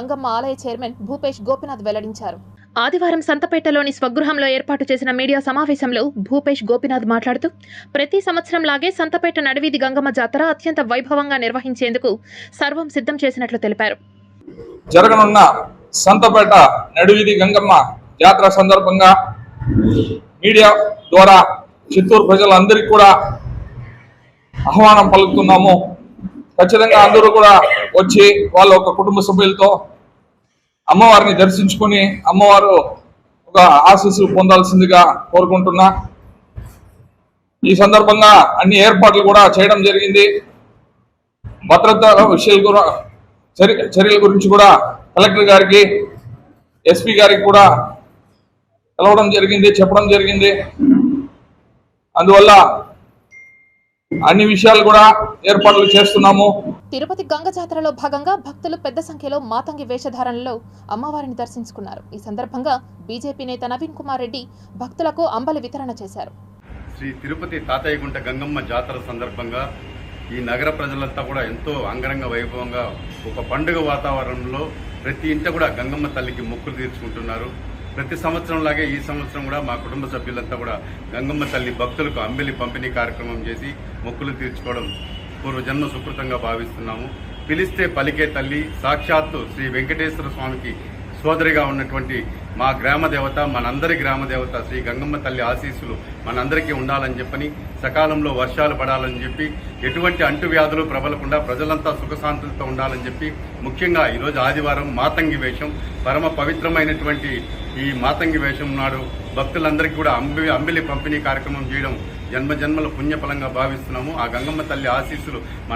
గంగమ్మ ఆలయ చైర్మన్ భూపేష్ గోపినాథ్ వెల్లడించారు. ఆదివారం సంతపేటలోని స్వగృహంలో ఏర్పాటు చేసిన మీడియా సమావేశంలో భూపేష్ గోపినాథ్ మాట్లాడుతూ ప్రతి సంవత్సరం లాగే సంతపేట నడివీధి గంగమ్మ జాతర అత్యంత వైభవంగా నిర్వహించేందుకు సర్వం సిద్ధం చేసినట్లు తెలిపారు. జరగనున్న సంతపేట నడువిధి గంగమ్మ జాతర సందర్భంగా మీడియా ద్వారా చిత్తూరు ప్రజలందరికీ కూడా ఆహ్వానం పలుకుతున్నాము. ఖచ్చితంగా అందరూ కూడా వచ్చి వాళ్ళ ఒక కుటుంబ సభ్యులతో అమ్మవారిని దర్శించుకొని అమ్మవారు ఒక ఆశీస్సులు పొందాల్సిందిగా కోరుకుంటున్నా. ఈ సందర్భంగా అన్ని ఏర్పాట్లు కూడా చేయడం జరిగింది. భద్రత విషయాల గుర చర్య చర్యల గురించి కూడా కలెక్టర్ గారికి ఎస్పీ గారికి కూడా కలవడం జరిగింది చెప్పడం జరిగింది. అందువల్ల అన్ని విషయాలు కూడా ఏర్పాట్లు చేస్తున్నాము. తిరుపతి గంగ జాతరలో భాగంగా భక్తులు పెద్ద సంఖ్యలో మాతంగి వేషధారణలో అమ్మవారిని దర్శించుకున్నారు. ఈ సందర్భంగా బీజేపీ నేత నవీన్ కుమార్ రెడ్డి భక్తులకు అంబలి వితరణ చేశారు. శ్రీ తిరుపతి తాతయ్యగుంట గంగమ్మ జాతర సందర్భంగా ఈ నగర ప్రజలంతా కూడా ఎంతో అంగరంగ వైభవంగా ఒక పండుగ వాతావరణంలో ప్రతి ఇంట కూడా గంగమ్మ తల్లికి మొక్కులు తీర్చుకుంటున్నారు. ప్రతి సంవత్సరం లాగే ఈ సంవత్సరం కూడా మా కుటుంబ సభ్యులంతా కూడా గంగమ్మ తల్లి భక్తులకు అంబెలి పంపిణీ కార్యక్రమం చేసి మొక్కులు తీర్చుకోవడం పూర్వజన్మ సుకృతంగా భావిస్తున్నాము. పిలిస్తే పలికే తల్లి సాక్షాత్తు శ్రీ వెంకటేశ్వర స్వామికి సోదరిగా ఉన్నటువంటి మా గ్రామ దేవత మనందరి గ్రామ దేవత శ్రీ గంగమ్మ తల్లి ఆశీస్సులు మనందరికీ ఉండాలని చెప్పని సకాలంలో వర్షాలు పడాలని చెప్పి ఎటువంటి అంటువ్యాధులు ప్రబలకుండా ప్రజలంతా సుఖశాంతులతో ఉండాలని చెప్పి ముఖ్యంగా ఈరోజు ఆదివారం మాతంగి వేషం పరమ పవిత్రమైనటువంటి ఈ మాతంగి వేషం నాడు భక్తులందరికీ కూడా అంబి అంబిలి పంపిణీ కార్యక్రమం చేయడం జన్మ జన్మల పుణ్యఫలంగా భావిస్తున్నాము. ఆ గంగమ్మ తల్లి ఆశీస్సులు